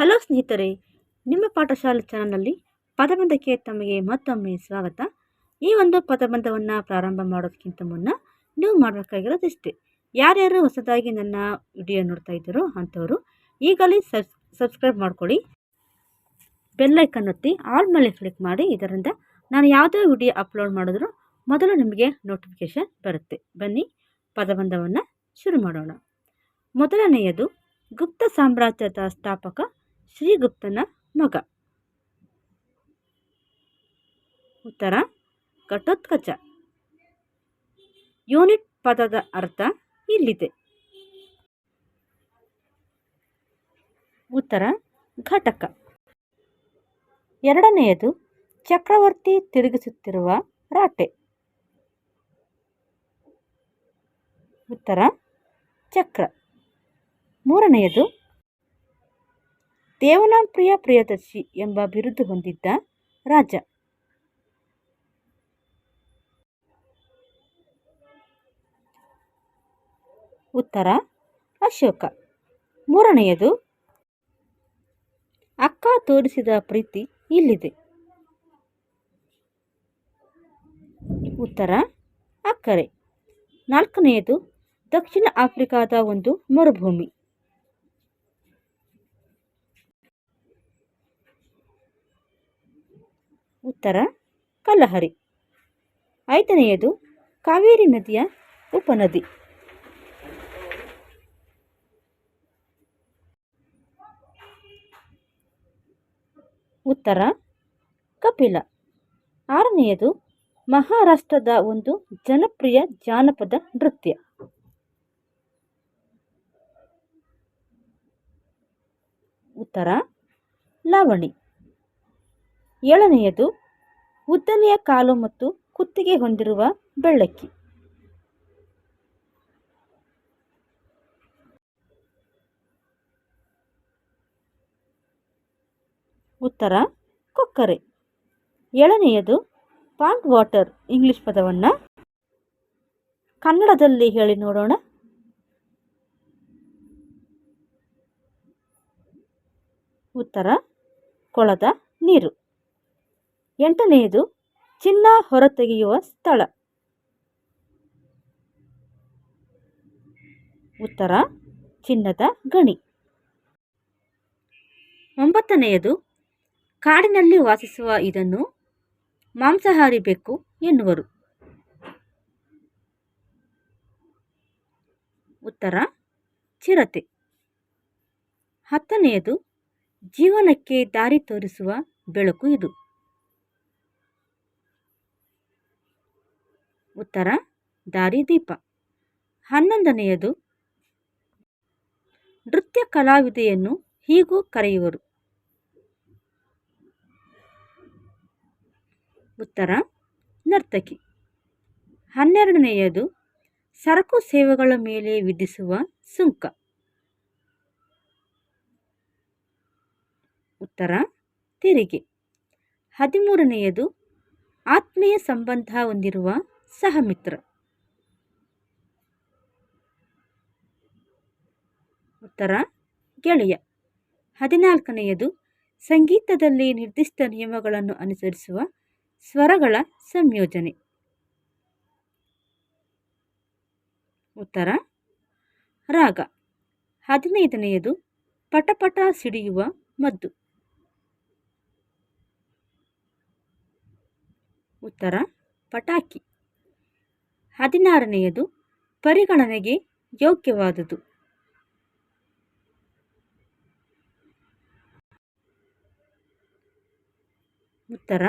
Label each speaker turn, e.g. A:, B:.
A: Hello ಸ್ನೇಹಿತರೆ, ನಿಮ್ಮ ಪಾಠಶಾಲೆ ಚಾನಲ್ನಲ್ಲಿ ಪದಬಂಧಕ್ಕೆ ತಮಗೆ ಮತ್ತೊಮ್ಮೆ ಸ್ವಾಗತ. ಈ ಒಂದು ಪದಬಂಧವನ್ನು ಪ್ರಾರಂಭ ಮಾಡೋದಕ್ಕಿಂತ ಮುನ್ನ ನೀವು ಮಾಡಬೇಕಾಗಿರೋದಿಷ್ಟೇ. ಯಾರ್ಯಾರು ಹೊಸದಾಗಿ ನನ್ನ ವಿಡಿಯೋ ನೋಡ್ತಾ ಇದ್ದೀರೋ ಅಂಥವರು ಈಗಲೇ ಸಬ್ಸ್ ಸಬ್ಸ್ಕ್ರೈಬ್ ಮಾಡ್ಕೊಳ್ಳಿ. ಬೆಲ್ಲೈಕನ್ ಒತ್ತಿ ಆಲ್ ಮೇಲೆ ಕ್ಲಿಕ್ ಮಾಡಿ, ಇದರಿಂದ ನಾನು ಯಾವುದೇ ವಿಡಿಯೋ ಅಪ್ಲೋಡ್ ಮಾಡಿದ್ರು ಮೊದಲು ನಿಮಗೆ ನೋಟಿಫಿಕೇಷನ್ ಬರುತ್ತೆ. ಬನ್ನಿ, ಪದಬಂಧವನ್ನು ಶುರು ಮಾಡೋಣ. ಮೊದಲನೆಯದು ಗುಪ್ತ ಸಾಮ್ರಾಜ್ಯದ ಸ್ಥಾಪಕ ಶ್ರೀಗುಪ್ತನ ಮಗ. ಉತ್ತರ ಘಟೋತ್ಕಚ ಯೂನಿಟ್ ಪದದ ಅರ್ಥ ಇಲ್ಲಿದೆ. ಉತ್ತರ, ಘಟಕ. ಎರಡನೆಯದು, ಚಕ್ರವರ್ತಿ ತಿರುಗಿಸುತ್ತಿರುವ ರಾಟೆ. ಉತ್ತರ, ಚಕ್ರ. ಮೂರನೆಯದು ದೇವನಾಂಪ್ರಿಯ ಪ್ರಿಯದರ್ಶಿ ಎಂಬ ಬಿರುದು ಹೊಂದಿದ್ದ ರಾಜ. ಉತ್ತರ, ಅಶೋಕ. ಮೂರನೆಯದು, ಅಕ್ಕ ತೋರಿಸಿದ ಪ್ರೀತಿ ಇಲ್ಲಿದೆ. ಉತ್ತರ, ಅಕ್ಕರೆ. ನಾಲ್ಕನೆಯದು, ದಕ್ಷಿಣ ಆಫ್ರಿಕಾದ ಒಂದು ಮರುಭೂಮಿ. ಉತ್ತರ, ಕಲಹರಿ. ಐದನೆಯದು, ಕಾವೇರಿ ನದಿಯ ಉಪನದಿ. ಉತ್ತರ, ಕಪಿಲ. ಆರನೆಯದು, ಮಹಾರಾಷ್ಟ್ರದ ಒಂದು ಜನಪ್ರಿಯ ಜಾನಪದ ನೃತ್ಯ. ಉತ್ತರ, ಲಾವಣಿ. ಏಳನೆಯದು ಉದ್ದನೆಯ ಕಾಲು ಮತ್ತು ಕುತ್ತಿಗೆ ಹೊಂದಿರುವ ಬೆಳ್ಳಕ್ಕಿ. ಉತ್ತರ, ಕೊಕ್ಕರೆ. ಏಳನೆಯದು ಪಾಂಡ್ ವಾಟರ್ ಇಂಗ್ಲಿಷ್ ಪದವನ್ನು ಕನ್ನಡದಲ್ಲಿ ಹೇಳಿ ನೋಡೋಣ. ಉತ್ತರ, ಕೊಳದ ನೀರು. ಎಂಟನೆಯದು ಚಿನ್ನ ಹೊರತೆಗೆಯುವ ಸ್ಥಳ. ಉತ್ತರ ಚಿನ್ನದ ಗಣಿ. ಒಂಬತ್ತನೆಯದು ಕಾಡಿನಲ್ಲಿ ವಾಸಿಸುವ ಇದನ್ನು ಮಾಂಸಾಹಾರಿ ಬೆಕ್ಕು ಎನ್ನುವರು. ಉತ್ತರ ಚಿರತೆ. ಹತ್ತನೆಯದು ಜೀವನಕ್ಕೆ ದಾರಿ ತೋರಿಸುವ ಬೆಳಕು ಇದು. ಉತ್ತರ, ದಾರಿದೀಪ. ಹನ್ನೊಂದನೆಯದು, ನೃತ್ಯ ಕಲಾವಿದೆಯನ್ನು ಹೀಗೂ ಕರೆಯುವರು. ಉತ್ತರ, ನರ್ತಕಿ. ಹನ್ನೆರಡನೆಯದು, ಸರಕು ಸೇವೆಗಳ ಮೇಲೆ ವಿಧಿಸುವ ಸುಂಕ. ಉತ್ತರ, ತೆರಿಗೆ. ಹದಿಮೂರನೆಯದು, ಆತ್ಮೀಯ ಸಂಬಂಧ ಹೊಂದಿರುವ ಸಹಮಿತ್ರ ಉತ್ತರ, ಗೆಳೆಯ. ಹದಿನಾಲ್ಕನೆಯದು, ಸಂಗೀತದಲ್ಲಿ ನಿರ್ದಿಷ್ಟ ನಿಯಮಗಳನ್ನು ಅನುಸರಿಸುವ ಸ್ವರಗಳ ಸಂಯೋಜನೆ. ಉತ್ತರ, ರಾಗ. ಹದಿನೈದನೆಯದು, ಪಟಪಟ ಸಿಡಿಯುವ ಮದ್ದು. ಉತ್ತರ, ಪಟಾಕಿ. ಹದಿನಾರನೆಯದು ಪರಿಗಣನೆಗೆ ಯೋಗ್ಯವಾದುದು. ಉತ್ತರ